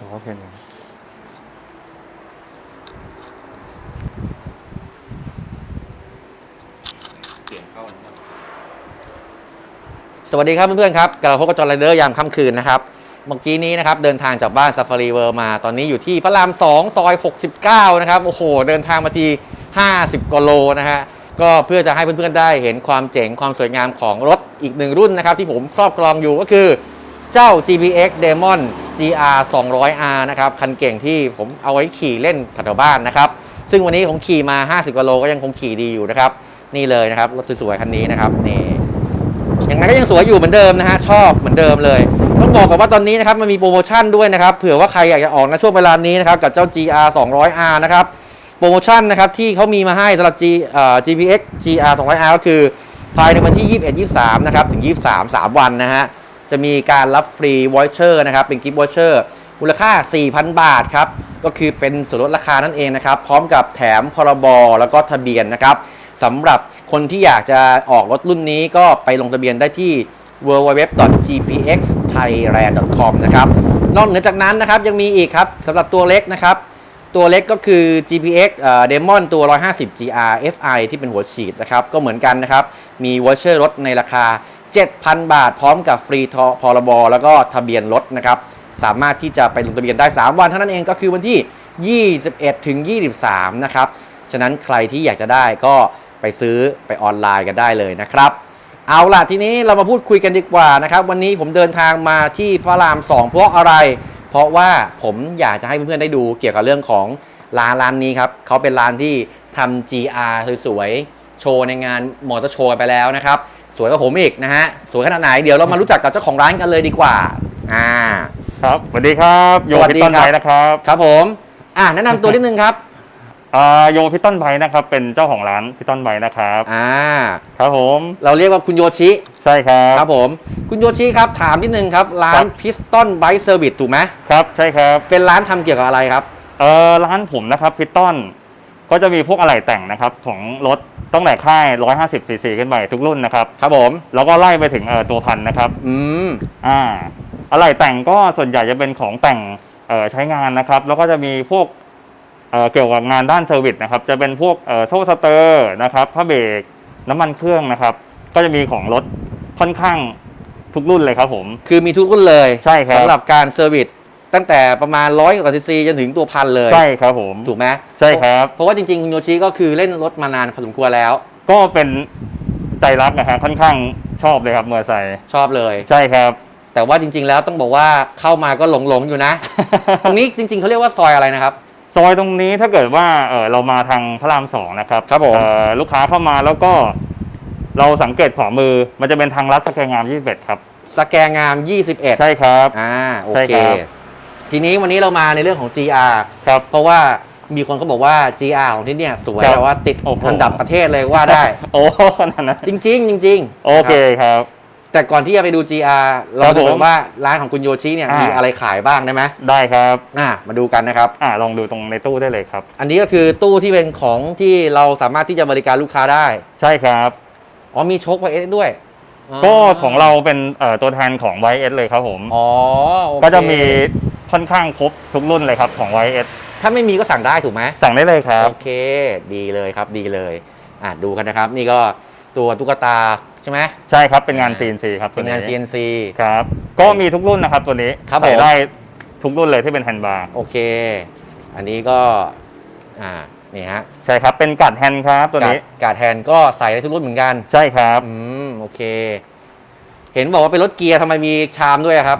อ๋อแค่นี้เสียงเข้านะครับสวัสดีครับเพื่อนๆครับกลับมาพบกับจอร์ไรเดอร์ยามค่ำคืนนะครับเมื่อกี้นี้นะครับเดินทางจากบ้านซ a ฟารีเวิร์มา ตอนนี้อยู่ที่พระราม 2 ซอย 69 นะครับ โอ้โห เดินทางมาที 50กิโลนะฮะก็เพื่อจะให้เพื่อนๆได้เห็นความเจ๋งความสวยงามของรถอีกหนึ่งรุ่นนะครับ ที่ผมครอบครองอยู่ก็คือเจ้า GPX Demon GR 200R นะครับคันเก่งที่ผมเอาไว้ขี่เล่นแถวบ้านนะครับซึ่งวันนี้ผมขี่มา 50กิโลก็ยังคงขี่ดีอยู่นะครับ นี่เลยนะครับรถสวยๆคันนี้นะครับนี่อย่างนั้นก็ยังสวยอยู่เหมือนเดิมนะฮะชอบเหมือนเดิมเลย ต้องบอกก่อนว่าตอนนี้นะครับมันมีโปรโมชั่นด้วยนะครับเผื่อว่าใครอยากจะออกนะช่วงเวลานี้นะครับกับเจ้า GR 200R นะครับโปรโมชั่นนะครับที่เขามีมาให้สำหรับ G เอ่อ GPX GR 200R ก็คือภายในวันที่ 21 23 นะครับ ถึง 23 3 วันนะฮะ จะมีการรับฟรีวอชเชอร์นะครับ เป็นกิฟต์วอชเชอร์มูลค่า 4,000 บาทครับ ก็คือเป็นส่วนลดราคานั่นเองนะครับ พร้อมกับแถมพรบแล้วก็ทะเบียนนะครับสำหรับคนที่อยากจะออกรถรุ่นนี้ก็ไปลงทะเบียนได้ที่ www.gpxthailand.com นะครับนอกเหนือจากนั้นนะครับยังมีอีกครับสำหรับตัวเล็กนะครับ ตัวเล็กก็คือ GPX เอ่อ Demon ตัว 150 GR FI ที่เป็นหัวฉีดนะครับ ก็เหมือนกันนะครับ มีวอชเชอร์รถในราคา 7,000 บาท พร้อมกับฟรีทอพรบแล้วก็ทะเบียนรถนะครับสามารถที่จะไปลงทะเบียนได้ 3 วันเท่านั้นเองก็คือวันที่ 21 ถึง 23 นะครับ ฉะนั้นใครที่อยากจะได้ก็ไปซื้อไปออนไลน์กันได้เลยนะครับ เอาล่ะทีนี้เรามาพูดคุยกันดีกว่านะครับ วันนี้ผมเดินทางมาที่พระราม 2 เพราะอะไร เพราะว่าผมอยากจะให้เพื่อนๆได้ดูเกี่ยวกับเรื่องของร้านร้านนี้ครับเขาเป็นร้านที่ทำ GR สวยๆโชว์ในงานมอเตอร์โชว์ไปแล้วนะครับ สวยกว่าผมอีกนะฮะสวยขนาดไหนเดี๋ยวเรามารู้จักกับเจ้าของร้านกันเลยดีกว่าอ่า ครับสวัสดีครับโยสวัสพิดีตตันครับ ไบนะครับครับผมอ่าแนะนำตัวนิดนึงครับอ่าโยพิตตันไบนะครับ เป็นเจ้าของร้านพิตตันไบนะครับ อ่าครับผมเราเรียกว่าคุณโยชิใช่ครับ ครับผมคุณโยชิครับถามนิดนึงครับร้าครัน บ Piston Bike Service ถูกไหมครับใช่ครับเป็นร้านทำเกี่ยวกับอะไรครับ เออร้านผมนะครับพิตตัน ก็จะมีพวกอะไหล่แต่งนะครับของรถตั้งแต่ค่าย 150ซีซีขึ้นไปทุกรุ่นนะครับ ครับผม แล้วก็ไล่ไปถึงเอ่อตัวพันนะครับอืมอ่าอะไหล่แต่งก็ส่วนใหญ่จะเป็นของแต่งเอ่อใช้งานนะครับ แล้วก็จะมีพวกเอ่อเกี่ยวกับงานด้านเซอร์วิสนะครับ จะเป็นพวกเอ่อโซ่สเตอร์นะครับผ้าเบรกน้ำมันเครื่องนะครับ ก็จะมีของรถค่อนข้างทุกรุ่นเลยครับผม คือมีทุกรุ่นเลยใช่ครับ สำหรับการเซอร์วิส ตั้งแต่ประมาณร้อยกว่าซีซีจนถึงตัวพันเลย ใช่ครับผม ถูกไหมใช่ครับ เพราะว่าจริงๆ คุณโยชิก็คือเล่นรถมานานพอสมควรแล้ว ก็เป็นใจรักนะฮะค่อนข้างชอบเลยครับเมื่อใส่ชอบเลย ใช่ครับ แต่ว่าจริง ๆ แล้วต้องบอกว่าเข้ามาก็หลงๆอยู่นะ ตรงนี้จริง ๆเขาเรียกว่าซอยอะไรนะครับ ซอยตรงนี้ถ้าเกิดว่าเออเรามาทางพระรามสองนะครับครับผม เอ่อลูกค้าเข้ามาแล้วก็ เราสังเกตขวามือมันจะเป็นทางลัดสแกงงาม21ครับ สแกงงาม 21 ใช่ครับ อ่าโอใช่เค ครับ ทีนี้วันนี้เรามาในเรื่องของ GR ครับเพราะว่ามีคนเขาบอกว่า GR ของที่เนี่ยสวยครับแต่ว่าติดโอ้โห อันดับประเทศเลยว่าได้ โอ้ขนาดนั้นจริง ๆ จริงๆโอเคนะรับ ครับ แต่ก่อนที่จะไปดู GR เราครับดูผมกันว่าร้านของคุณโยชิเนี่ยอ่ามี มีอะไรขายบ้างได้ไหมได้ครับ อ่ามาดูกันนะครับ อ่าลองดูตรงในตู้ได้เลยครับ อันนี้ก็คือตู้ที่เป็นของที่เราสามารถที่จะบริการลูกค้าได้ ใช่ครับ อ๋อมีโชคไวเอสด้วยก็ของเราเป็นเอ่อตัวแทนของ YS เลยครับผม อ๋อโอเคก็จะมี ค่อนข้างครบทุกรุ่นเลยครับของ YS ถ้าไม่มีก็สั่งได้ถูกไหมสั่งได้เลยครับ โอเค ดีเลยครับดีเลยอ่าดูกันนะครับ นี่ก็ตัวตุ๊กตาใช่ไหมใช่ครับเป็นงาน CNC ครับเป็นงาน CNC ครับก็มีทุกรุ่นนะครับตัวนี้ครับใส่ผมได้ทุกรุ่นเลยที่เป็นแฮนด์บาร์โอเค อันนี้ก็อ่านี่ฮะใช่ครับเป็นกัดแฮนด์ครับตัวนี้กาดกาดแทนก็ใส่ได้ทุกรุ่นเหมือนกัน ใช่ครับ อืม โอเคเห็นบอกว่าเป็นรถเกียร์ทำไมมีชามด้วยอะครับ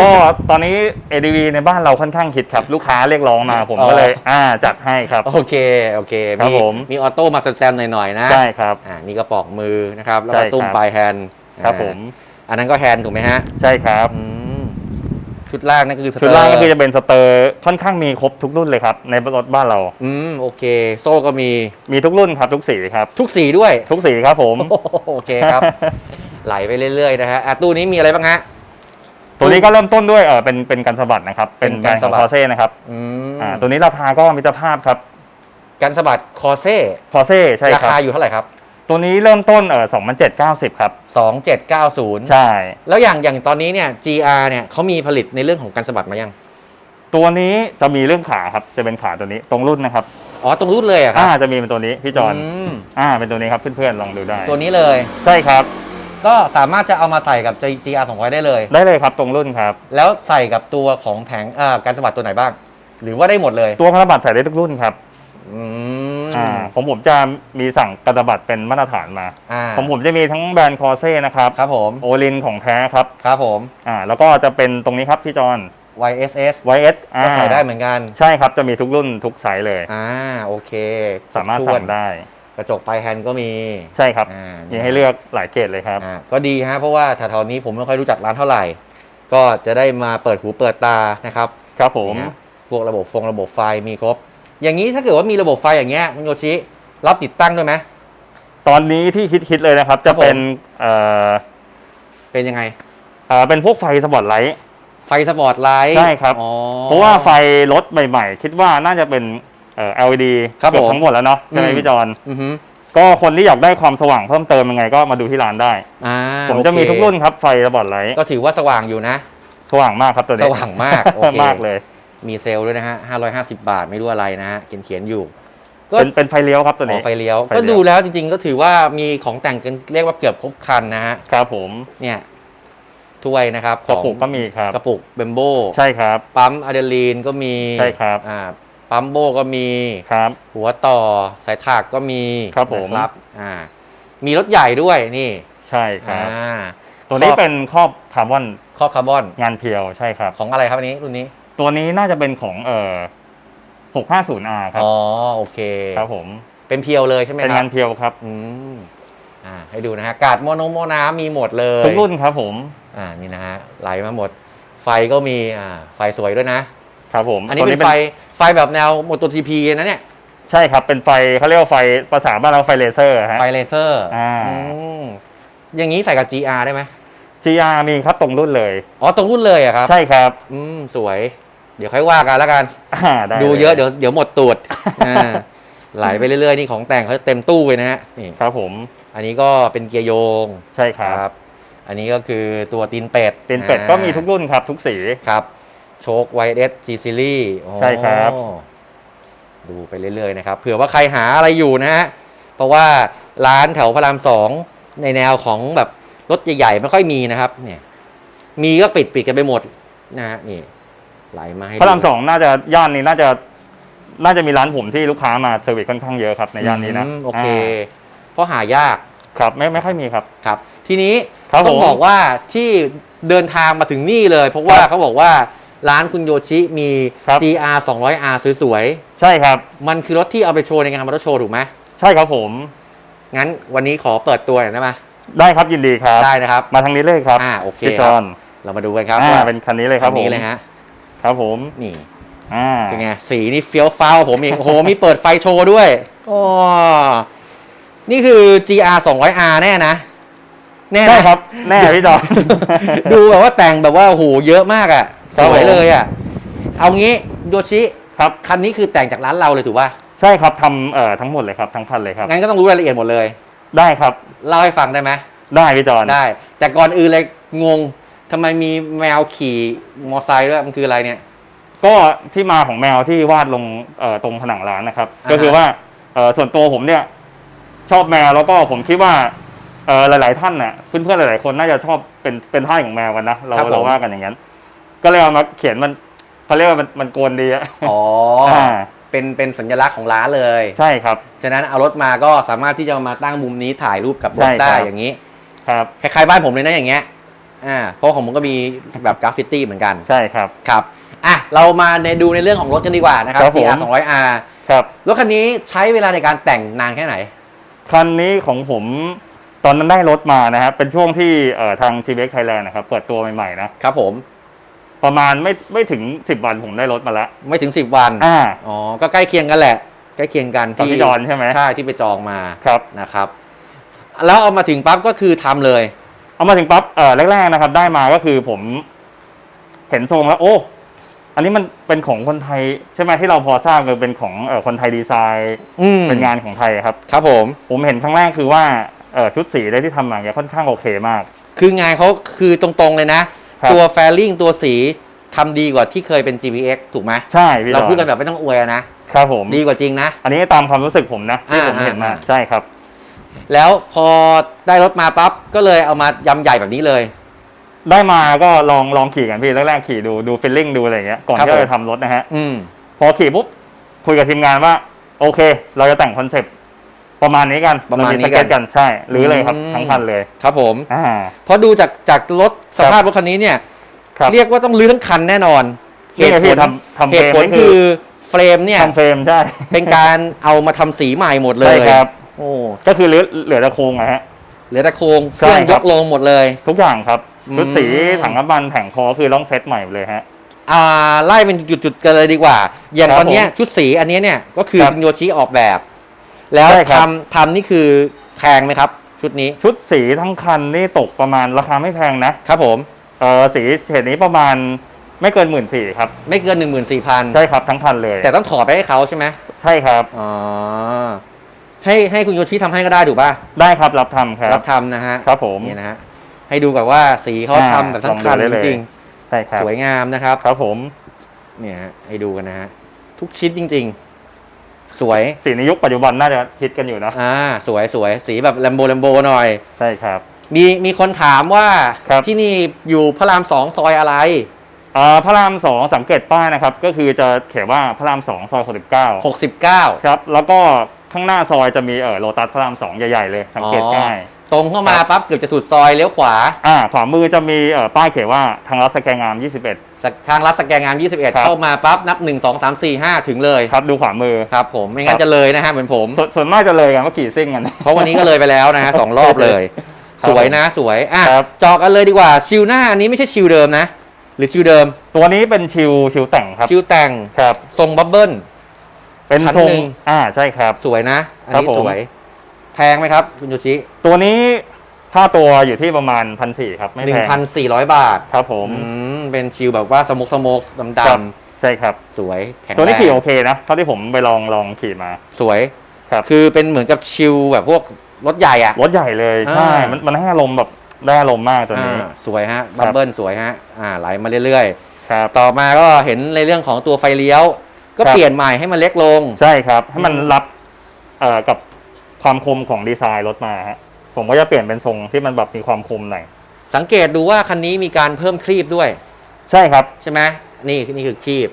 ก็ตอนนี้ ADV ในบ้านเราค่อนข้างฮิตครับลูกค้าเรียกร้องมาผมอ๋อ ก็เลยอ่าจัดให้ครับ โอเค โอเคครับผม มีออโต้มาแซมๆหน่อยๆนะใช่ครับ อ่านี่ก็ปอกมือนะครับ แล้วใช่ก็ครับ ตุ้มปลายแฮนด์ครับอ่าผมอันนั้นก็แฮนด์ถูกไหมฮะใช่ครับ อืมชุดล่างนั่นคือสเตอร์ชุดล่างก็คือจะเป็นสเตอร์ค่อนข้างมีครบทุกรุ่นเลยครับในรถบ้านเรา อืมโอเค โซ่ก็มีมีทุกรุ่นครับทุกสีครับ ทุกสีด้วย ทุกสีครับผม โอเคครับ ไหลไปเรื่อยๆนะฮะอะตู้นี้มีอะไรบ้างฮะ ตัวนี้ก็เริ่มต้นด้วยเออเป็นเป็นกันสะบัดนะครับ เป็นเป็นแบรกันนด์สะของบัดพอเซ่นะครับอืมอ่าตัวนี้ราคาก็มิตรภาพครับกันสะบัดคอเซ่พอเซ่ใช่ราครับ คาอยู่เท่าไหร่ครับตัวนี้เริ่มต้นเออสองพันเจ็ดเก้าสิบครับ 2790 ใช่ แล้วอย่างอย่างตอนนี้เนี่ย GR เนี่ยเขามีผลิตในเรื่องของการสะบัดมายัง ตัวนี้จะมีเรื่องขาครับ จะเป็นขาตัวนี้ตรงรุ่นนะครับอ๋อ ตรงรุ่นเลยอะครัอ่าบจะมีเป็นตัวนี้พี่จอนมอ่าเป็นตัวนี้ครับเพื่อนๆลองดูได้ ตัวนี้เลย ใช่ครับ ก็สามารถจะเอามาใส่กับ GR 200ได้เลย ได้เลยครับตรงรุ่นครับ แล้วใส่กับตัวของแผงอ่าการสะบัดตัวไหนบ้าง หรือว่าได้หมดเลยตัวพันธบัตรใส่ได้ทุกรุ่นครับอืมอ่าผมผมจะมีสั่งกระบัตรเป็นมาตรฐานมา อ่าผมผมจะมีทั้งแบรนด์คอเซ่นะครับครับผมโอลินของแท้ครับครับผม อ่าแล้วก็จะเป็นตรงนี้ครับพี่จอน YSS YS อ่าก็ใส่ได้เหมือนกัน ใช่ครับจะมีทุกรุ่นทุกไซส์เลย อ่าโอเคสามารถคบถ้วสั่นงได้ กระจกปลายแฮนด์ก็มีใช่ครับอ่ามีให้เลือกหลายเกรดเลยครับ อ่าก็ดีฮะเพราะว่าแถวๆนี้ผมไม่ค่อยรู้จักร้านเท่าไหร่ ก็จะได้มาเปิดหูเปิดตานะครับครับผมเนี่ยพวกระบบฟงระบบไฟมีครบ อย่างนี้ถ้าเกิดว่ามีระบบไฟอย่างเงี้ยคุณโยชิรับติดตั้งด้วยไหม ตอนนี้ที่คิดคิดเลยนะครับครัจะบผมเป็นเอ่อเป็นยังไง เอ่อเป็นพวกไฟสปอตไลท์ ไฟสปอร์ตไลท์ใช่ครับ อ๋อเพราะว่าไฟรถใหม่ ๆ คิดว่าน่าจะเป็น เอ่อ LED ครับเกือบผมทั้งหมดแล้วเนาะใช่ไหมอืม พี่จอนอือฮึก็คนที่อยากได้ความสว่างเพิ่มเติมยังไงก็มาดูที่ร้านได้ อ่าผมจะมีโอเคทุกรุ่นครับไฟสปอตไลท์ก็ถือว่าสว่างอยู่นะ สว่างมากครับตัวนี้สว่างมากโอเค มากเลย มีเซลล์ด้วยนะฮะ550 บาทไม่รู้อะไรนะฮะเขียนเขียนๆอยู่ ก็เป็นเป็นไฟเลี้ยวครับตัวอ๋นี้อไฟเลี้ยว ไฟเลี้ยว ก็ดูแล้วจริงๆ ก็ถือว่ามีของแต่งกันเรียกว่าเกือบครบครันนะฮะ ครับผมเนี่ยถ้วยนะครับกระปุกของก็มีครับ กระปุกเบมโบใช่ครับ ปั๊มอะดรีลีนก็มีใช่ครับ อ่า ปั๊มโบก็มีครับ หัวต่อสายถากก็มีครับผม นะครับอ่ามีรถใหญ่ด้วยนี่ใช่คอ่ารับตัวนี้ครอบเป็นครอบคาร์บอนครอบคาร์บอน งานเพียวใช่ครับ ของอะไรครับอันนี้รุ่นนี้ ตัวนี้น่าจะเป็นของเอ่อ 650R ครับ อ๋อโอเค ครับผม เป็นเพียวเลยใช่ไหมเป็นครังาบนเพียวครับ อืมอ่าให้ดูนะฮะกาดโมโนโมน้ำมีหมดเลยทุกรุ่นครับผมอ่าอ่านี่นะฮะไหลมาหมด ไฟก็มีอ่าไฟสวยด้วยนะ ครับผมอันนี้ตัวเป็นไฟไฟแบบแนวโมโตทีพีนะเนี่ย ใช่ครับเป็นไฟเขาเรียกว่าไฟภาษาบ้านเราไฟเลเซอร์ฮะ ไฟเลเซอร์อ่า มอย่างนี้ใส่กับ GR ได้ไหม GR มีครับตรงรุ่นเลย อ๋อ ตรงรุ่นเลยอะครับ ใช่ครับอืม สวย เดี๋ยวค่อยว่ากันแล้วกัน อ่าได้ดูเยอะลเดี๋ยวเดี๋ยวหมดตูดอ่าไหลไปเรื่อยๆ นี่ของแต่งเขาเต็มตู้เลยนะฮะนี่ครับผมอันนี้ก็เป็นเกียร์โยงใช่ครับ อันนี้ก็คือตัวตีนเป็ดตีนเป็ดอ่าก็มีทุกรุ่นครับทุกสี ครับ โชคไวเอสจีซีรีส์ใช่ครับ ดูไปเรื่อยๆนะครับ เผื่อว่าใครหาอะไรอยู่นะฮะ เพราะว่าร้านแถวพระรามสองในแนวของแบบรถใหญ่ๆไม่ค่อยมีนะครับ เนี่ย มีก็ปิดปิดกันไปหมดนะฮะนี่ไหลมาให้พระรามดูสองน่าจะย่านนี้น่าจะน่าจะมีร้านผมที่ลูกค้ามาเซอร์วิสค่อนข้างเยอะครับในย่านนี้นะอืมโอเคาเพราะหายากครับไม่ไม่ค่อยมีครับครับ ทีนี้ครับต้องผมบอกว่าที่เดินทางมาถึงนี่เลย เพราะว่าครับเขาบอกว่า ร้านคุณโยชิมี ครับ GR 200R สวยใช่ครับ ๆ มันคือรถที่เอาไปโชว์ในงานมอเตอร์โชว์ถูกไหมใช่ครับผม งั้นวันนี้ขอเปิดตัวหน่อยได้ไหมได้ครับยินดีครับ ได้นะครับ มาทางนี้เลยครับอ่าโอเคพี่คจรัอบนเรามาดูกันครับอ่าว่าเป็นคันนี้เลยครับคันผมนี้เลยฮะครับผมนี่อ่าเป็นไงสีนี่เฟี้ยวฟ้าวผมอีก โอ้โหมีเปิดไฟโชว์ด้วยอ๋อนี่คือ GR 200R แน่นะ แน่นะ ใช่ครับ แน่พี่จอน ดูแบบว่าแต่งแบบว่าโอ้โหเยอะมากอะ่ะครั สบวยผมเลยอะ่ะ เอางี้โยชิครับ คันนี้คือแต่งจากร้านเราเลยถูกป่ะ ใช่ครับทำเอ่อทั้งหมดเลยครับทั้งคันเลยครับ งั้นก็ต้องรู้รายละเอียดหมดเลย ได้ครับ เล่าให้ฟังได้ไหมได้พี่จอนได้ แต่ก่อนอื่นเลยงงทำไมมีแมวขี่มอไซค์ด้วยมันคืออะไรเนี่ย ก็ที่มาของแมวที่วาดลงเอ่อตรงผนังร้านนะครับ อ่าฮะ ก็คือว่าเอ่อส่วนตัวผมเนี่ย ชอบแมวแล้วก็ผมคิดว่าเอ่อหลาย ๆ ท่านน่ะเพื่อนๆหลาย ๆ คนน่าจะชอบเป็นเป็นท่าของแมวกันนะเราเราว่ากันอย่างนั้น ก็เลยเอามาเขียนมันเขาเรียกว่ามันมันโกนดีอะอ๋ออ่า เป็นเป็นสัญลักษณ์ของร้านเลย ใช่ครับ ฉะนั้นเอารถมาก็สามารถที่จะมาตั้งมุมนี้ถ่ายรูปกับรถใช่ครับได้อย่างนี้ ครับ คล้ายๆบ้านผมเลยนะอย่างเงี้ย อ่า เพราะของผมก็มีแบบกราฟฟิตี้เหมือนกัน ใช่ครับ ครับ อะ เรามาในดูในเรื่องของรถกันดีกว่านะครับ ครับผม GR 200R ครับ รถคันนี้ใช้เวลาในการแต่งนานแค่ไหน คันนี้ของผมตอนนั้นได้รถมานะครับเป็นช่วงที่เอ่อทาง g ีเ x Thailand นะครับเปิดตัวใหม่ๆนะครับผม ประมาณไม่ไม่ถึง10วันผมได้รถมาแล้วไม่ถึง10วันอ่าอ๋อก็ใกล้เคียงกันแหละ ใกล้เคียงกันกับที่พี่ดอนใช่ไหมใช่ที่ไปจองมาครับนะครับ แล้วเอามาถึงปั๊บก็คือทำเลย เอามาถึงปั๊บเอ่อแรกๆนะครับ ได้มาก็คือผม เห็นทรงแล้ว โอ้อันนี้มันเป็นของคนไทยใช่ไหมที่เราพอทราบกันเป็นของเอ่อคนไทยดีไซน์อืมเป็นงานของไทยครับ ครับผม ผมเห็นครั้งแรกคือว่าเอ่อชุดสีได้ที่ทำมาเนี่ยค่อนข้างโอเคมาก คืองานเขาคือตรงๆเลยนะ ครับ ตัวแฟลิงตัวสีทำดีกว่าที่เคยเป็น GPX ถูกไหมใช่พี่เราดอนพูดกันแบบไม่ต้องอวยอะนะ ครับผม ดีกว่าจริงนะ อันนี้ตามความรู้สึกผมนะที่อ่าผมเห็นมาอ่า ใช่ครับ แล้วพอได้รถมาปั๊บก็เลยเอามายำใหญ่แบบนี้เลย ได้มาก็ลองลองขี่กันพี่แรกๆขี่ดูดูฟิลลิ่งดูอะไรอย่างเงี้ยก่อนครับที่เราผม จะทำรถนะฮะ อืม พอขี่ปุ๊บคุยกับทีมงานว่า โอเค เราจะแต่งคอนเซปต์ ประมาณนี้กันประมาณนี้เสเก็ตกันใช่หรือเลยครับอืมทั้งคันเลยครับผม อ่า เพราะดูจากจากรถสภาพรถคันนี้เนี่ย ครับ เรียกว่าต้องลื้อทั้งคันแน่นอนเหนี่ตุไงผพี่ลทำทำเหตุผลเฟรมนี่คืคืออเฟรมเนี่ย ทำเฟรมใช่เป็นการเอามาทำสีใหม่หมดเลยใช่ครับ โอ้ก็คือเหลือเหลือแต่โครงนะฮะ เหลือแต่โครงเคใช่รื่องคยรับ กลงหมดเลย ทุกอย่างครับอืม ชุดสีถังน้ำมันแผงคอคือต้องเซตใหม่เลยฮะ อ่าไล่เป็นจุดๆกันเลยดีกว่า อย่างครับตอนเนี้ยผมชุดสีอันเนี้ยเนี่ยก็คือครับ คุณโยชิออกแบบ แล้วใช่ครับทำทำนี่คือแพงไหมครับ ชุดนี้ชุดสีทั้งคันนี่ตกประมาณราคาไม่แพงนะครับผมเออสีเฉดนี้ประมาณไม่เกินหมื่นสี่ครับ ไม่เกิน 1 4 0 0 0 ใช่ครับทั้งคันเลยแต่ต้องถอดไปให้เขาใช่ไหมใช่ครับอ๋อให้ให้คุณโยชิทำให้ก็ได้ถูกป่ะได้ครับรับทำครับรับทำนะฮะครับผม นี่นะฮะให้ดูกับว่าสีเขาอ่าทำแบบทั้งคันลองดูได้จเลย ริงใช่ครับๆสวยงามนะครับ ครับผมเนี่ยฮะให้ดูกันนะฮะทุกชิ้นจริงๆ สวย สีในยุคปัจจุบันน่าจะฮิตกันอยู่นะอ่า สวยสวยสีแบบแลมโบแลมโบหน่อย ใช่ครับ มีมีคนถามว่าครับ ที่นี่อยู่พระรามสองซอยอะไร อ่าพระรามสองสังเกตป้ายนะครับ ก็คือจะเขียนว่าพระรามสองซอยหกสิบเก้า69 ครับ แล้วก็ข้างหน้าซอยจะมีเออโลตัสพระรามสองใหญ่ๆเลยสังเกตง่าย ตรงเข้ามาครับปั๊บเกือบจะสุดซอยเลี้ยวขวา อ่าขวามือจะมีเออป้ายเขียนว่าทางรัฐสแกงงาม 21สักทางลัดสแกงงาม 21ครับเข้ามาปั๊บนับ 1 2 3 4 5 ถึงเลยครับดูขวามือครับผมไม่งั้ครันบจะเลยนะฮะเหมือนผมสวนส่วนมากจะเลยกันว่าขี่ซิ่งกัน เพราะวันนี้ก็เลยไปแล้วนะฮะสองรอบเลยครับสวยนะสวยอะครับจอกันเลยดีกว่าชิวหน้าอันนี้ไม่ใช่ชิวเดิมนะ หรือชิวเดิม ตัวนี้เป็นชิวชิวแต่งครับชิวแต่งครับทรงบับเบิ้ลเป็นชั้นทรงหนึ่งอ่าใช่ครับ สวยนะ อันครับนี้ผมสวย แพงไหมครับคุณโยชิตัวนี้ค่าตัวอยู่ที่ประมาณพันสี่ครับ ไม่แพง1,400บาทครับผมอืมเป็นชิวแบบว่าสโมกสโมกดำคดรับใช่ครับำสวยแข็งตัวนี้แรงขี่โอเคนะเท่าที่ผมไปลองลองขี่มา สวยครับ คือเป็นเหมือนกับชิวแบบพวกรถใหญ่อะ รถใหญ่เลยอ่า ใช่มันมันให้อารมณ์แบบได้อารมณ์มากตัวนี้ อ่าสวยฮะครับับบเบิลสวยฮะอ่าไหลมาเรื่อยครับ ๆ ต่อมาก็เห็นในเรื่องของตัวไฟเลี้ยว ก็ครับ เปลี่ยนใหม่ให้มันเล็กลง ใช่ครับให้มันอืมรับเอ่อกับ ความคมของดีไซน์รถมาฮะผมก็จะเปลี่ยนเป็นทรงที่มันแบบมีความคมหน่อยสังเกตดูว่าคันนี้มีการเพิ่มครีบด้วย ใช่ครับ ใช่ไหมนี่นี่คือครีบ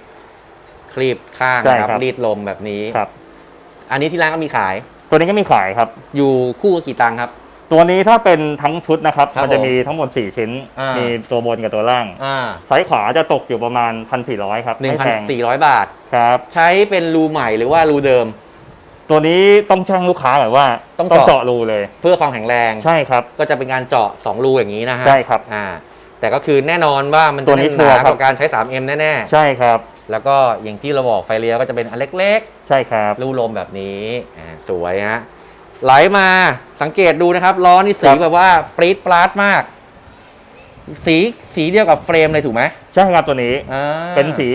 ครีบข้างใช่นะครับครับรีดลมแบบนี้ ครับ อันนี้ที่ร้านก็มีขาย ตัวนี้ก็มีขายครับ อยู่คู่กับกี่ตังค์ครับ ตัวนี้ถ้าเป็นทั้งชุดนะครับ ครับมันจะผมมีทั้งหมด 4 ชิ้น อ่ามี มีตัวบนกับตัวล่าง อ่าซ้ายขวาจะตกอยู่ประมาณ 1,400 ครับหนึ่งไม่พันแพงสี่ร้อยบาท ครับ ใช้เป็นรูใหม่หรือว่ารูเดิม ตัวนี้ต้องแจ้งลูกค้าก่อนว่าต้องต้องเจาะ เจาะรูเลย เพื่อความแข็งแรงใช่ครับ ก็จะเป็นการเจาะ2รูอย่างนี้นะฮะใช่ครับอ่าแต่ก็คือแน่นอนว่ามันตัจะวนี้แน่นหชัวร์นาครับ กว่าการใช้ 3M แน่ใช่ครับ ๆ แล้วก็อย่างที่เราบอกไฟเลี้ยวก็จะเป็นอันเล็กใช่ครับ ๆรูลมแบบนี้อ่าสวยฮะไหลมาสังเกตดูนะครับล้อนี่สีครับ แบบว่าปรี๊ดปราดมาก สีสีเดียวกับเฟรมเลยถูกไหมใช่ครับตัวนี้ อ่าเป็นสี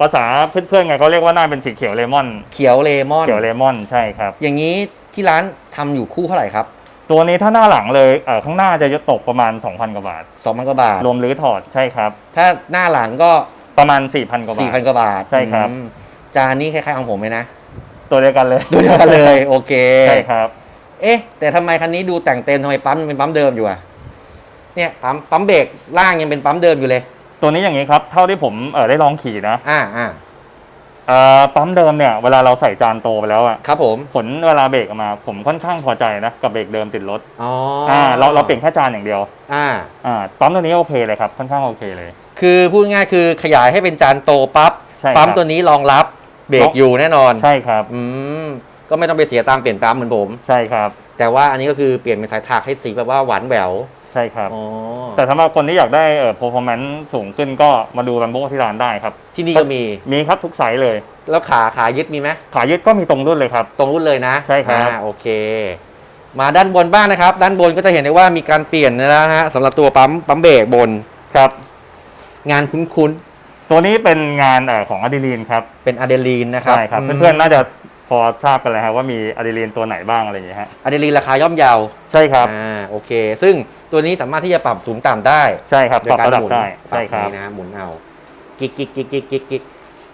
ภาษาเพื่อนๆไงเขาเรียกว่าหน้าเป็นสีเขียวเลมอน เขียวเลมอน เขียวเลมอนใช่ครับ อย่างนี้ที่ร้านทำอยู่คู่เท่าไหร่ครับตัวนี้ถ้าหน้าหลังเลยเออข้างหน้าจะยตกประมาณ 2,000 กว่าบาท2,000กว่าบาท รวมรื้อถอดใช่ครับ ถ้าหน้าหลังก็ประมาณ 4,000 กว่าบาท4,000กว่าบาทใช่ครับ อืมจานนี้คล้ายๆของผมเลยนะตัวเดียวกันเลยดูเดียวกันเลยโอเค ใช่ครับ เอ๊ะ แต่ทำไมคันนี้ดูแต่งเต็มทำไมปั๊มยังเป็นปั๊มเดิมอยู่อะเนี่ยปั๊มปั๊มเบรกล่างยังเป็นปั๊มเดิมอยู่เลย ตัวนี้อย่างนี้ครับ เท่าที่ผมเออได้ลองขี่นะอ่าอ่าเอ่อปั๊มเดิมเนี่ยเวลาเราใส่จานโตไปแล้วอะครับผมผลเวลาเบรกออกมา ผมค่อนข้างพอใจนะกับเบรกเดิมติดรถอ๋ออ่า เราเราเปลี่ยนแค่จานอย่างเดียว อ่า อ่าปั๊มตัวนี้โอเคเลยครับ ค่อนข้างโอเคเลย คือพูดง่ายๆคือขยายให้เป็นจานโตปั๊บใช่ครับ ปั๊มตัวนี้รองรับเบรกอยู่แน่นอนใช่ครับ อืมก็ไม่ต้องไปเสียตังค์เปลี่ยนปั๊มเหมือนผม ใช่ครับ แต่ว่าอันนี้ก็คือเปลี่ยนเป็นสายถักให้สีแบบว่าหวานแหววใช่ครับ อ๋อแต่สำหรับคนที่อยากได้เอ่อ performance สูงขึ้นก็มาดูลัมโบที่ร้านได้ครับ ที่นี่ก็มี มีครับทุกไซส์เลย แล้วขาขายึดมีไหมขายึดก็มีตรงรุ่นเลยครับ ตรงรุ่นเลยนะใช่ครับ อ่าโอเค มาด้านบนบ้างนะครับ ด้านบนก็จะเห็นได้ว่ามีการเปลี่ยนนะฮะสำหรับตัวปั๊มปั๊มเบรกบนครับ งานคุ้นตัวนี้เป็นงานเอ่อของอะดรีลีนครับ ๆเป็นอะเดรีนนะครับใช่ครับมเพื่อนๆน่าจะ พอทราบกันแล้วครับว่ามีอะดรีลีนตัวไหนบ้างอะไรอย่างเงี้ยฮะอะเดรีนราคาย่อมเยาวใช่ครับอ่าโอเค ซึ่งตัวนี้สามารถที่จะปรับสูงต่ำได้ใช่ครับโดปรับยการระดับหมุนได้ปรับใช่ครับ นี้นะหมุนเอากิ๊กกิ๊กกิ๊กกิ๊กกิ๊กกิ๊ก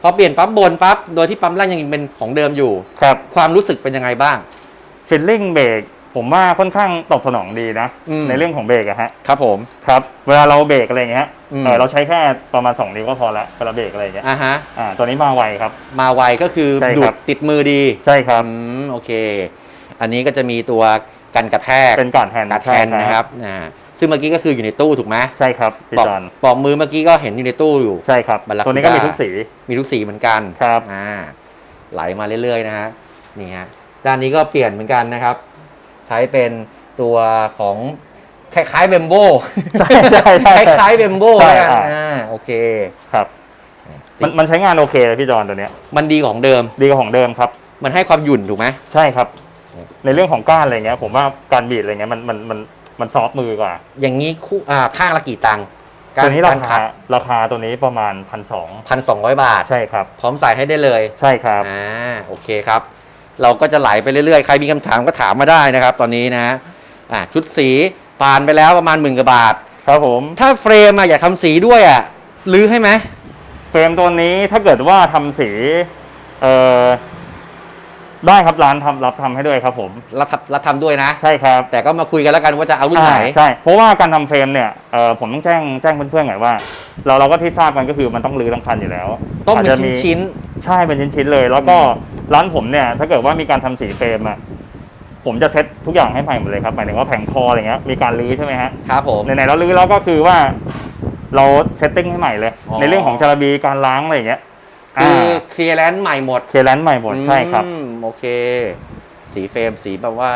พอเปลี่ยนปั๊มบนปั๊บโดยที่ปั๊มล่างยังเป็นของเดิมอยู่ ครับความรู้สึกเป็นยังไงบ้าง ฟิลลิ่งเบรก ผมว่าค่อนข้างตอบสนองดีนะ อืม ในเรื่องของเบรกอะฮะครับผม ครับเวลาเราเบรกอะไรอย่างเงี้ยอืม เออเราใช้แค่ประมาณ 2 นิ้วก็พอละเวลาเบรกอะไรอย่างเงี้ยอ่าฮะ อ่าตัวนี้มาไวครับ มาไวก็คือใช่ดูครัดบ ติดมือดีใช่ครับ อืมโอเค อันนี้ก็จะมีตัวกันกระแทกเป็นการแทนกระแทนนะครับอ่าซึ่งเมื่อกี้ก็คืออยู่ในตู้ถูกไหมใช่ครับพี่ปอกจอนปอกมือเมื่อกี้ก็เห็นอยู่ในตู้อยู่ ใช่ครับบาราคูด้าตัวนี้ก็มีทุกสี มีทุกสีเหมือนกันครับ อ่าไหลมาเรื่อยๆนะฮะนี่ฮะด้านนี้ก็เปลี่ยนเหมือนกันนะครับ ใช้เป็นตัวของคล้ายๆเบมโบใช่ใช่ใช่คล้ายๆเบมโบใช่แล้วกันอ่าอ่าโอเค ครับ มันมันใช้งานโอเคเลยพี่จอนตัวเนี้ย มันดีกว่าของเดิม ดีกว่าของเดิมครับ มันให้ความหยุ่นถูกไหม ใช่ครับ ในเรื่องของก้านอะไรเงี้ย ผมว่าการบีดอะไรเงี้ยมันมันมันมันซอฟต์มือกว่า อย่างนี้คู่อ่าข้างละกี่ตังค์ตัวนี้ราคาราคาตัวนี้ประมาณพันสองพันสองร้อยบาท ใช่ครับ พร้อมใส่ให้ได้เลย ใช่ครับ อ่า โอเคครับ เราก็จะไหลไปเรื่อยๆ ใครมีคำถามก็ถามมาได้นะครับ ตอนนี้นะฮะอ่าชุดสีผ่านไปแล้วประมาณหมื่นกว่าบาท ครับผม ถ้าเฟรมอะอยากทำสีด้วยอะรื้อให้ไหม เฟรมตัวนี้ถ้าเกิดว่าทำสี เอ่อ ได้ครับร้านทำรับทำให้ด้วยครับผม รับทำรับทำด้วยนะ ใช่ครับแต่ก็มาคุยกันแล้วกันว่าจะเอารุ่นไหน อ่าใช่ เพราะว่าการทำเฟรมเนี่ยเอ่อผมต้องแจ้งแจ้งเพื่อนๆหน่อยว่า เราเราก็ที่ทราบกันก็คือมันต้องรื้อทั้งคันอยู่แล้วต้องเป็นาจจะมี ชิ้น ใช่เป็นชิ้นๆเลย แล้วก็ร้านผมเนี่ยถ้าเกิดว่ามีการทำสีเฟรมอะผมจะเซ็ตทุกอย่างให้ใหม่หมดเลยครับหมายถึงว่าแผงคออะไรเงี้ยมีการรื้อใช่ไหมฮะๆ ครับผม ไหนๆเรารื้อแล้วก็คือว่า เราเซตติ้งให้ใหม่เลย อ๋อ ในเรื่องของจาระบีการล้างอะไรอย่างเงี้ย คือเคลียร์แลนซ์ใหม่หมด เคลียร์แลนซ์ใหม่หมดใช่ครับอืมโอเค สีเฟรมสีแบบว่า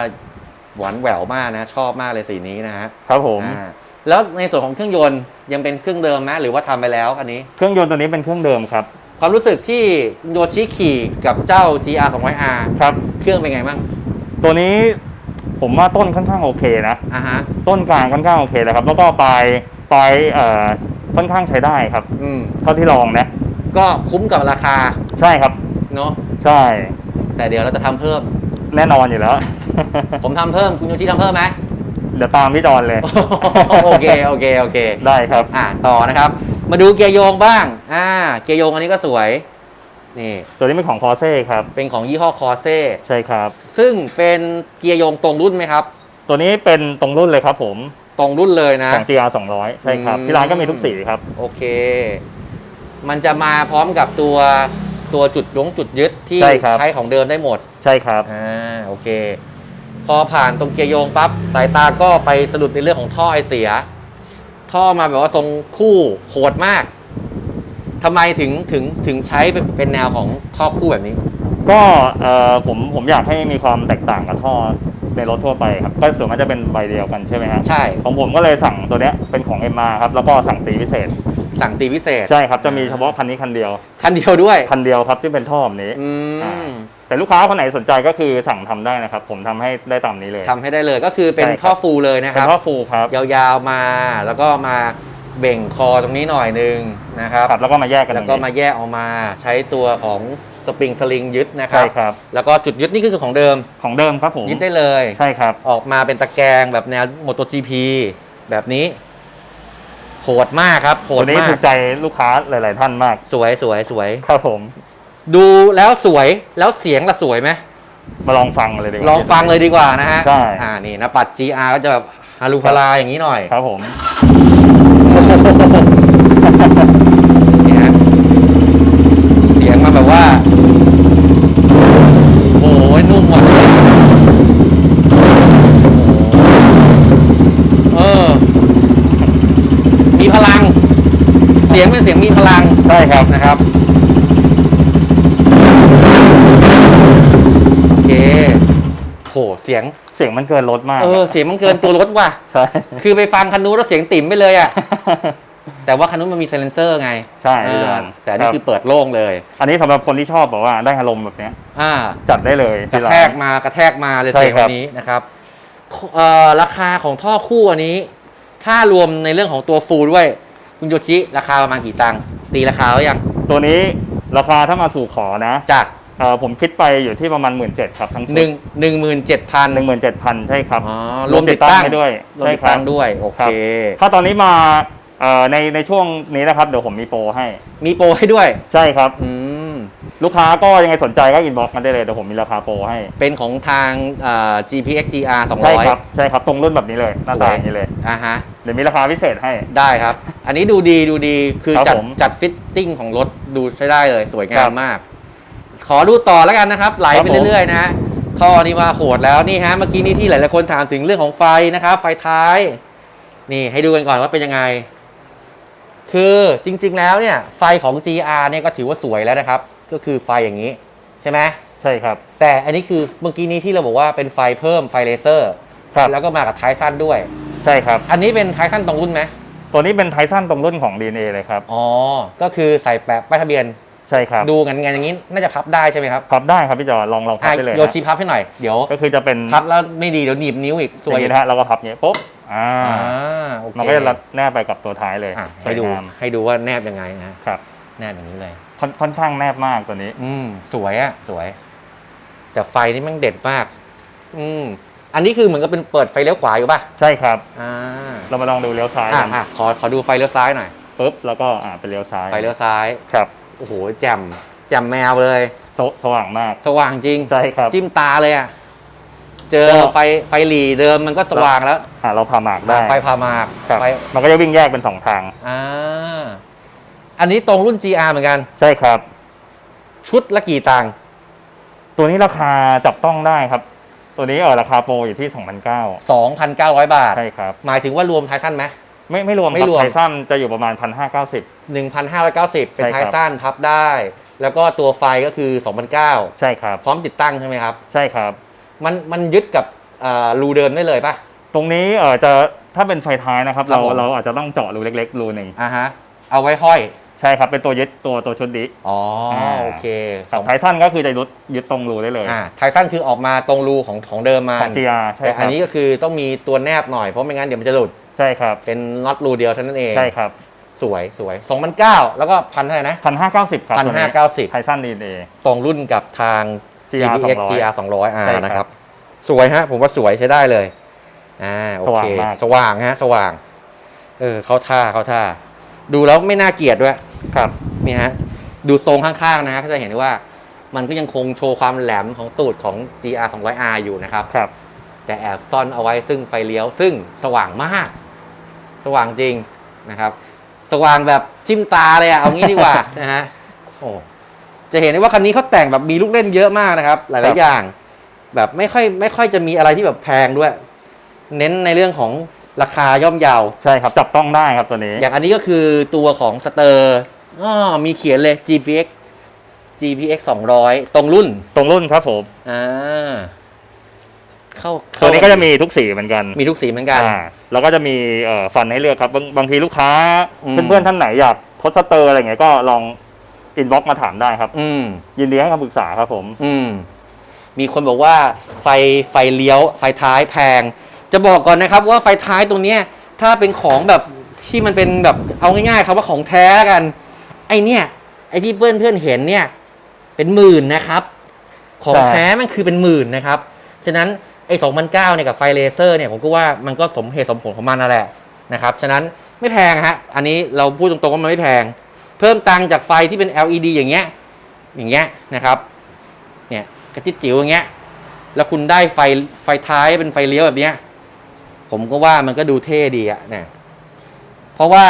หวานแหววมากนะ ชอบมากเลยสีนี้นะฮะครับผมอ่าแล้วในส่วนของเครื่องยนต์ยังเป็นเครื่องเดิมไหมหรือว่าทำไปแล้วอันนี้ เครื่องยนต์ตัวนี้เป็นเครื่องเดิมครับ ความรู้สึกที่โยชิขี่กับเจ้า GR 200R ครับเครื่องเป็นไงบ้างตัวนี้ผมว่าต้นค่อนข้างโอเคนะอ่าฮะต้นกลางค่อนข้างโอเคเลยครับ แล้วก็ปลายปลายเอ่อค่อนข้างใช้ได้ครับอืมเท่าที่ลองนะ ก็คุ้มกับราคาใช่ครับ เนาะใช่ แต่เดี๋ยวเราจะทำเพิ่ม แน่นอนอยู่แล้ว ผมทำเพิ่มคุณโยชิทำเพิ่มไหม เดี๋ยวตามพี่จอนเลย โอเคโอเคโอเคได้ครับ อะต่อนะครับ มาดูเกียร์โยงบ้างอ่าเกียร์โยงอันนี้ก็สวยนี่ตัวนี้เป็นของคอเซ่ครับ เป็นของยี่ห้อคอเซ่ใช่ครับ ซึ่งเป็นเกียร์โยงตรงรุ่นไหมครับ ตัวนี้เป็นตรงรุ่นเลยครับผม ตรงรุ่นเลยนะ ของ GR 200 ใช่ครับ อืม ที่ร้านก็มีทุกสีครับ โอเค มันจะมาพร้อมกับตัวตัวจุดยงจุดยึดที่ใช่ครับ ใช้ของเดิมได้หมด ใช่ครับ อ่าโอเค พอผ่านตรงเกียร์โยงปั๊บสายตาก็ไปสะดุดในเรื่องของท่อไอเสีย ท่อมาแบบว่าทรงคู่โหดมากทำไมถึงถึงถึงใช้เป็นเป็นแนวของท่อคู่แบบนี้ ก็เอ่อผมผมอยากให้มีความแตกต่างกับท่อในรถทั่วไปครับ ก็ส่วนมากจะเป็นใบเดียวกันใช่ไหมฮะใช่ ของผมก็เลยสั่งตัวเนี้ยเป็นของ MR ครับ แล้วก็สั่งตีพิเศษ สั่งตีพิเศษ ใช่ครับจะมีเฉพาะคันนี้คันเดียว คันเดียวด้วย คันเดียวครับที่เป็นท่อแบบนี้อือ่ามแต่ลูกค้าคนไหนสนใจก็คือสั่งทำได้นะครับ ผมทำให้ได้ตามนี้เลย ทำให้ได้เลยก็คือเป็นใช่ครับ ท่อฟูลเลยนะคเป็นรับท่อฟูลครับยาวๆมาแล้วก็มาเบ่งคอตรงนี้หน่อยนึงนะครับครับแล้วก็มาแยกกันแล้วตก็รงมานี้แยกออกมาใช้ตัวของสปริงสลิงยึดนะครัใช่บ ครับ แล้วก็จุดยึดนี่คือของเดิมของเดิมครับผมยึดได้เลย ใช่ครับ ออกมาเป็นตะแกรงแบบแนว MotoGP แบบนี้ โหดมากครับโหตัดวนี้มาถูกกใจลูกค้าหลาย ๆ ท่านมาก สวยสวยสวย ครับผม ดูแล้วสวยแล้วเสียงละสวยไหมมาลองฟังเลยดีกว่า ลองฟังเลยดีกว่านะฮะใช่ อ่านี่นะปัด GR ก็จะแบบฮารุพาราอย่างนี้หน่อย ครับผมเนี่ยฮะเสียงมาแบบว่า โอ้โหนุ่มว่ะเออ มีพลัง เสียงเป็นเสียงมีพลังใช่ครับนะครับโอเคโหเสียงเสียงมันเกินรถมาก เออเสียงมันเกินตัวรถว่ะใช่คือไปฟังคันนู้นแล้วเสียงติ่มไปเลยอะแต่ว่าคันนู้นมันมีไซเลนเซอร์ไง ใช่พี่จอ่าอนแต่อันนี่รับคือเปิดโล่งเลย อันนี้สำหรับคนที่ชอบแบบว่าได้อารมณ์แบบเนี้ยอ่า จัดได้เลยกระที่ร้าแทกนมากระแทกมาเลยใช่เสียงครัวับนนี้นะครับเอ่อราคาของท่อคู่อันนี้ ถ้ารวมในเรื่องของตัวฟูลด้วย คุณโยชิราคาประมาณกี่ตังค์ตีราคาแล้วยังตัวนี้ราคาถ้ามาสู่ขอนะจากเอ่อผมคิดไปอยู่ที่ประมาณหมื่นเจ็ดครับทั้งชุดหนึ่งหนึ่งหมื่นเจ็ดพันหนึ่งหมื่นเจ็ดพันใช่ครับอ๋อรวมติดตั้งให้ด้วยรวมใช่ติดครัตั้บงด้วยโอครัเคบถ้าตอนนี้มาเอ่อในในช่วงนี้นะครับเดี๋ยวผมมีโปรให้ มีโปรให้ด้วย ใช่ครับอืม ลูกค้าก็ยังไงสนใจก็อินบ็อกมาได้เลยเดี๋ยวผมมีราคาโปรให้เป็นของทางเอ่อ GPX GR 200 ใช่ครับใช่ครับตรงรุ่นแบบนี้เลยหน้าตาอย่างนี้เลยอ่าฮะ เดี๋ยวมีราคาพิเศษให้ ได้ครับ อันนี้ดูดีดูดีคือครับจัดผมจัดฟิตติ้งของรถดูใช้ได้เลยสวยงาครัมบมาก ขอดูต่อแล้วกันนะครับ ไหลครับไปผม เรื่อยๆนะฮะท่อนี่มาโหดแล้วนี่ฮะเมื่อกี้นี้ที่หลายๆคนถามถึงเรื่องของไฟนะครับ ไฟท้าย นี่ให้ดูกันก่อนว่าเป็นยังไง คือจริงๆแล้วเนี่ยไฟของ GR เนี่ยก็ถือว่าสวยแล้วนะครับ ก็คือไฟอย่างนี้ใช่ไหมใช่ครับ แต่อันนี้คือเมื่อกี้นี้ที่เราบอกว่าเป็นไฟเพิ่มไฟเลเซอร์ครับแล้วก็มากับท้ายสั้นด้วย ใช่ครับ อันนี้เป็นท้ายสั้นตรงรุ่นไหมตัวนี้เป็นไทสันตรงรุ่นของ DNA เลยครับ อ๋อ ก็คือใส่แปะป้ายทะเบียน ใช่ครับ ดูกันงานอย่างนี้น่าจะพับได้ใช่ไหมครับ พับได้ครับพี่จอลองลองพับอะได้เลยโยฮะชิพับให้หน่อย เดี๋ยว ก็คือจะเป็น พับแล้วไม่ดีเดี๋ยวหนีบนิ้วอีกสอวยย่างนี้นะฮะแล้วก็พับอย่างนี้ปุ๊บ อ่าอ่าโอเคมันก็จะรัดแนบไปกับตัวท้ายเลยอะสวให้ยดูงามให้ดูว่าแนบยังไงนะครับ แนบอย่างนี้เลย ค่อนค่อนข้างแนบมากตัวนี้ อืม สวยอะสวย แต่ไฟนี่แมันเด็ดมาก อืม อันนี้คือเหมือนกับเป็นเปิดไฟเลี้ยวขวาอยู่ป่ะใช่ครับ อ่าเรามาลองดูเลี้ยวซ้ายอะกันอะขอขอดูไฟเลี้ยวซ้ายหน่อยปุ๊บแล้วก็อ่าเป็นเลี้ยวซ้ายไฟเลี้ยวซ้าย ครับโอ้โหแจ่มแจ่มแมวเลยสสว่างมาก สว่างจริง ใช่ครับ จิ้มตาเลยอะเจอก็ ไฟไฟหลีเดิมมันก็สว่างแล้วอ่าเราผ่าหมากได้ไฟพามากครับไฟมันก็จะวิ่งแยกเป็นสองทาง อ่า อันนี้ตรงรุ่น GR เหมือนกัน ใช่ครับ ชุดละกี่ตังค์ตัวนี้ราคาจับต้องได้ครับ ตัวนี้เออราคาโปรอยู่ที่ 2,900 2,900 บาท ใช่ครับ หมายถึงว่ารวมท้ายสั้นไหม ไม่ไม่รวมไม่ครับรวม ไทซันจะอยู่ประมาณ 1,590 1,590 เป็นใช่ครับท้ายสั้นพับได้ แล้วก็ตัวไฟก็คือ 2,900 ใช่ครับ พร้อมติดตั้งใช่ไหมครับ ใช่ครับ มันมันยึดกับอ่ารูเดิมได้เลยป่ะ ตรงนี้เออจะถ้าเป็นไฟท้ายนะครับครับเราผม เราอาจจะต้องเจาะรูเล็กๆรูหนึ่งอ่าฮะ เอาไว้ห้อย ใช่ครับเป็นตัวยึดตัวตัวชุดนี้อ๋ออ่าโอเคสกัอบงไทซันก็คือจะยึดยึดตรงรูได้เลย อ่าไทสันคือออกมาตรงรูของของเดิมมาของ GR ใช่แต่คอัรันบนี้ก็คือต้องมีตัวแนบหน่อยเพราะไม่งั้นเดี๋ยวมันจะหลุด ใช่ครับเป็นน็อตรูเดียวเท่านั้นเองใช่ครับสวยสวย2,900แล้วก็พันเท่าไหร่นะ1,590ครับตัวนี้1,590 ไทซันดีเอ ตรงรุ่นกับทาง GR GPX 200 GR 200 R ใช่ครับนะครับ สวยฮะ ผมว่าสวยใช้ได้เลย อ่า โอสว่าเคงมาก สว่างฮะ สว่าง เออ เข้าท่า เข้าท่า ดูแล้วไม่น่าเกลียดด้วยครับนี่ฮะดูทรงข้างๆนะฮะก็จะเห็นได้ว่ามันก็ยังคงโชว์ความแหลมของตูดของ GR 200 R อยู่นะครับ ครับ แต่แอบซ่อนเอาไว้ซึ่งไฟเลี้ยวซึ่งสว่างมาก สว่างจริงนะครับ สว่างแบบจิ้มตาเลยอะเอางี้ดีกว่า นะฮะโอ้จะเห็นได้ว่าคันนี้เขาแต่งแบบมีลูกเล่นเยอะมากนะครับหครัลายบ ๆอย่าง แบบไม่ค่อยไม่ค่อยจะมีอะไรที่แบบแพงด้วย เน้นในเรื่องของ ราคาย่อมเยาว ใช่ครับจับต้องได้ครับตัวนี้ อย่างอันนี้ก็คือตัวของสเตอร์อ๋อมีเขียนเลย GPX GPX 200 ตรงรุ่นตรงรุ่นครับผมอ่าเข้าตัเข้าวนี้ก็จะมีทุกสีเหมือนกันมีทุกสีเหมือนกันอ่าแล้วก็จะมีเอ่อฟันให้เลือกครับบางบางทีลูกค้า อืม เพื่อนๆท่านไหนอยากทดสเตอร์อะไรเงี้ยก็ลองอินบ็อกมาถามได้ครับ อืม ยินดีให้คำปรึกษาครับผม อืม มีคนบอกว่าไฟไฟเลี้ยว ไฟท้ายแพง จะบอกก่อนนะครับว่าไฟท้ายตรงเนี้ยถ้าเป็นของแบบที่มันเป็นแบบเอาง่ายๆครับว่าของแท้กัน ไอเนี่ยไอที่เพื่อนเพื่อนๆเห็นเนี่ยเป็นหมื่นนะครับ ของใช่แท้มันคือเป็นหมื่นนะครับฉะนั้นไอ้สองพันเก้าเนี่ยกับไฟเลเซอร์เนี่ยผมก็ว่ามันก็สมเหตุสมผลของมันนั่นแหละนะครับฉะนั้นไม่แพงฮะอันนี้เราพูดตรงๆว่ามันไม่แพง เพิ่มตังค์จากไฟที่เป็น LED อย่างเงี้ยอย่างเงี้ยนะครับเนี่ยกระติดจิ๋วอย่างเงี้ยแล้วคุณได้ไฟไฟท้ายเป็นไฟเลี้ยวแบบเนี้ย ผมก็ว่ามันก็ดูเท่ดีอะเนี่ยเพราะว่า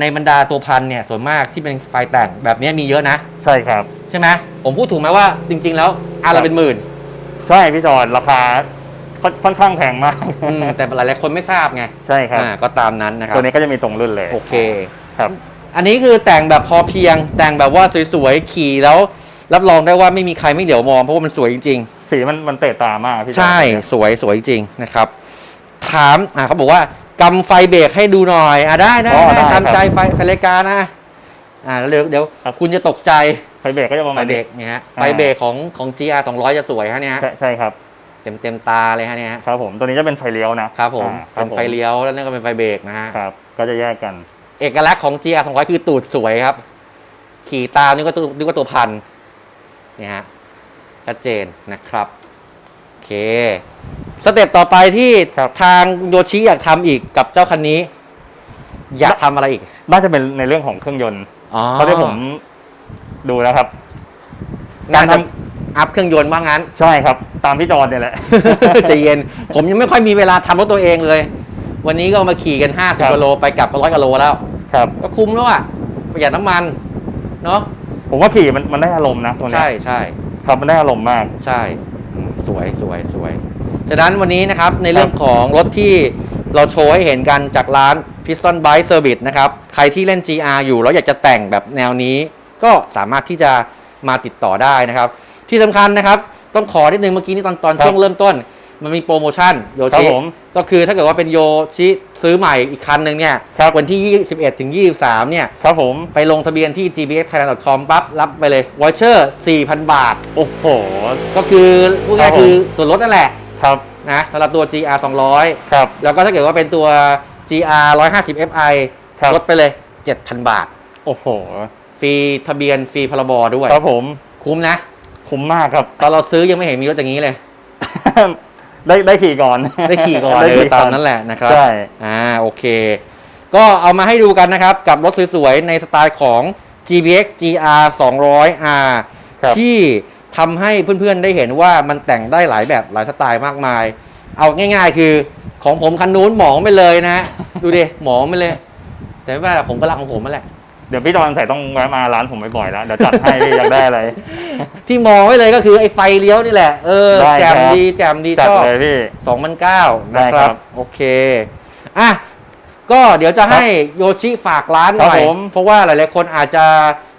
ในบรรดาตัวพันเนี่ยส่วนมากที่เป็นไฟแต่งแบบเนี้ยมีเยอะนะ ใช่ครับ ใช่ไหมผมพูดถูกไหมว่าจริง ๆ แล้วอันครัละบเป็นหมื่น ใช่พี่จอนราคาค่อนค่อนข้างแพงมากอืมแต่หลายๆคนไม่ทราบไง ใช่ครับอ่าก็ตามนั้นนะครับตัวนี้ก็จะมีตรงรุ่นเลย โอเคครับ อันนี้คือแต่งแบบพอเพียง แต่งแบบว่าสวยๆขี่แล้ว รับรองได้ว่าไม่มีใครไม่เหลียวมองเพราะว่ามันสวยจริงสีมันมันเตะตามากพี่จๆอนใช่สวยสวยจริงนะครับ ถามอ่าเขาบอกว่ากำไฟเบรกให้ดูหน่อยอะได้ได้อ๋อได้ได้ตามครับใจไฟไฟรายการนะอ่าแล้วเดี๋ยวเดี๋ยวครับ คุณจะตกใจไฟเบรกก็จะประไฟมาณเบรนี้ กเนี่ยฮะอ่าไฟเบรกของของ GR 200 จะสวยฮะเนี่ยฮะใช่ใช่ครับ เต็มเต็มตาเลยฮะเนี่ยฮะครับผม ตัวนี้จะเป็นไฟเลี้ยวนะครับผมอ่าครัเป็บนผมไฟเลี้ยวแล้วนั่นก็เป็นไฟเบรกนะฮะ ครับ ก็จะแยกกัน เอกลักษณ์ของ GR 200 คือตูดสวยครับ ขี่ตามนี่ก็ตัวนี่ก็ตัวพันเนี่ยฮะชัดเจนนะครับโอ เค สเต็ปต่อไปที่ครับ ทางโยชิอยากทำอีกกับเจ้าคันนี้ อยากทำอะไรอีกน่าจะเป็นในเรื่องของเครื่องยนต์ อ๋อเพราะที่ผมดูแล้วครับน่าการจะทอัพเครื่องยนต์ว่างั้น ใช่ครับ ตามพี่จอนเนี่ยแหละ ใจเย็น ผมยังไม่ค่อยมีเวลาทำรถตัวเองเลย วันนี้ก็มาขี่กันครับ50กิโลไปกลับร้อยกิโลแล้ว ครับ ก็คุ้มแล้วอะ ประหยัดน้ำมัน เนาะผมว่าขี่มันมันได้อารมณ์นะตัวเนี้ยใช่ใช่ครับมันได้อารมณ์มาก ใช่อืม สวยสวยสวยฉะนั้นวันนี้นะครับในเรื่องของรถที่เราโชว์ให้เห็นกันจากร้าน Piston Bike Service นะครับ ใครที่เล่น GR อยู่แล้วอยากจะแต่งแบบแนวนี้ ก็สามารถที่จะมาติดต่อได้นะครับ ที่สำคัญนะครับ ต้องขอนิดนึงเมื่อกี้นี่ตอนตอนครับช่วงเริ่มต้น มันมีโปรโมชั่นโยครับชิผมก็คือถ้าเกิดว่าเป็นโยชิซื้อใหม่อีกคันหนึ่งเนี่ยครับ วันที่ 21 ถึง 23 เนี่ย ครับผม ไปลงทะเบียนที่ gbxthailand.com ปั๊บรับไปเลยวอเชอร์ 4,000 บาท โอ้โห ก็คือพูดง่ายครับผมๆคือส่วนลดนั่นแหละครับนะสำหรับตัว GR 200 ครับ แล้วก็ถ้าเกิดว่าเป็นตัว GR 150 Fi ครับ ลดไปเลย 7,000 บาท โอ้โห ฟรีทะเบียนฟรีพรบด้วย ครับผมคุ้มนะ คุ้มมากครับ ตอนเราซื้อยังไม่เห็นมีรถอย่างนี้เลย ได้ได้ขี่ก่อน ได้ขี่ก่อนได้เออขี่ตามนั้นแหละนะครับ ใช่ อ่าโอเค ก็เอามาให้ดูกันนะครับ กับรถสวยๆ ในสไตล์ของ GBX GR 200R ครับ ที่ทำให้เพื่อนๆได้เห็นว่ามันแต่งได้หลายแบบหลายสไตล์มากมาย เอาง่ายๆคือของผมคันนู้นหมองไปเลยนะฮะ ดูดิหมองไปเลย แต่ไม่เป็นไรผมก็รักของผมมาแหละ เดี๋ยวพี่จอนใส่ต้องแวะมาร้านผมบ่อยๆแล้วเดี๋ยวจัดให้พี่อยากได้อะไร ที่มองไว้เลยก็คือไอ้ไฟเลี้ยวนี่แหละ เออ ได้แจครัมบดีแจมดีจัดชอบเลยพี่2,009ได้นะคครัรับ บ โอเค อะ ก็เดี๋ยวจะให้โยชิฝากร้านหน่อยครับผม เพราะว่าหลาย ๆ คนอาจจะ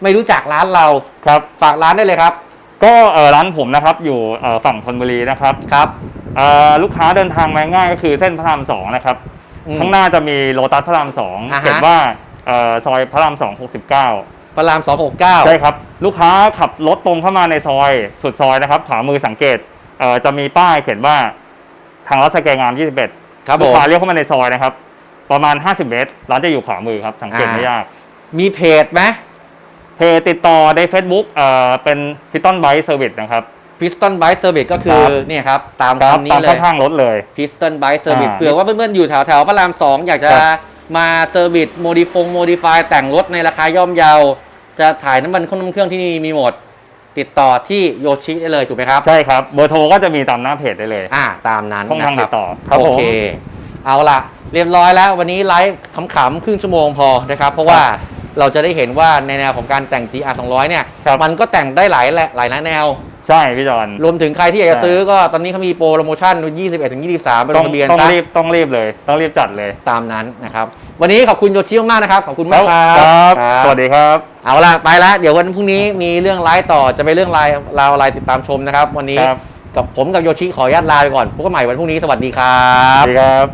ไม่รู้จักร้านเรา ครับ ฝากร้านได้เลยครับ ก็เออร้านผมนะครับอยู่เอ่อฝั่งธนบุรีนะครับครับเอ่อลูกค้าเดินทางมาง่ายก็คือเส้นพระรามสองนะครับ อืม ข้างหน้าจะมีโลตัสพระรามสองอ่าฮะ เขียนว่า เอ่อซอยพระรามสองหกสิบเก้าพระราม269ใช่ครับ ลูกค้าขับรถตรงเข้ามาในซอย สุดซอยนะครับขวามือสังเกตเอ่อจะมีป้ายเขียนว่าทางรัฐสแกงาม21ครับผลูกม ค้าเลี้ยวเข้ามาในซอยนะครับ ประมาณ 50 เมตร ร้านจะอยู่ขวามือครับ สังเกตไม่อ่ายยาก มีเพจไหมเพจติดต่อใน Facebook เอ่อเป็นพิตตันไบ e ์เซอร์วิสนะครับ Piston Bike Service ก็คือครับ เนี่ยครับ ตามครับคำนี้ตามเลยข้างๆรถเลย Piston Bike Service อ่าเผื่อว่าเพื่อนๆอยู่แถวแถวๆพระราม2อยากจะครับ มาเซอร์วิสโมดิฟงโมดิฟายแต่งรถในราคาย่อมเยา จะถ่ายน้ำมันเครื่องน้ำเครื่องที่นี่มีหมด ติดต่อที่โยชิได้เลยถูกไหมครับ ใช่ครับ เบอร์โทรก็จะมีตามหน้าเพจได้เลย อ่าตามนั้นช่องนะทางคติรับดต่อครับโอผมเค เอาละเรียบร้อยแล้ววันนี้ไลฟ์ขำๆครึ่งชั่วโมงพอนะครับ เพราะว่าเราจะได้เห็นว่าในแนวของการแต่ง GR 200 เนี่ยครับมันก็แต่งได้หลายแหละหลายแนว ใช่พี่จอนรวมถึงใครที่อยากจะใช่ซื้อก็ตอนนี้เขามีโปรโมชั่น 21ถึง23ไปลต้องงทะเบียนต้องซะรีบต้องรีบเลย ต้องรีบจัดเลยตามนั้นนะครับ วันนี้ขอบคุณโยชิมากๆนะครับ ขอบคุณมากครับครับครับสวัสดีครับ เอาละไปแล้วเดี๋ยววันพรุ่งนี้มีเรื่องไลฟ์ต่อจะไปเรื่องไลฟ์ราวอะไรติดตามชมนะครับ วันนี้ครับกับผมกับโยชิขออนุญาตลาไปก่อนพบกันใหม่วันพรุ่งนี้สวัสดีครัสบวัสดีครับ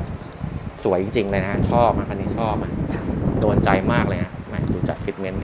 สวยจริงๆเลยนะฮะชอบนะคันนี้ชอบนะโดนใจมากเลยฮะแหมดูจากฟิตเมนต์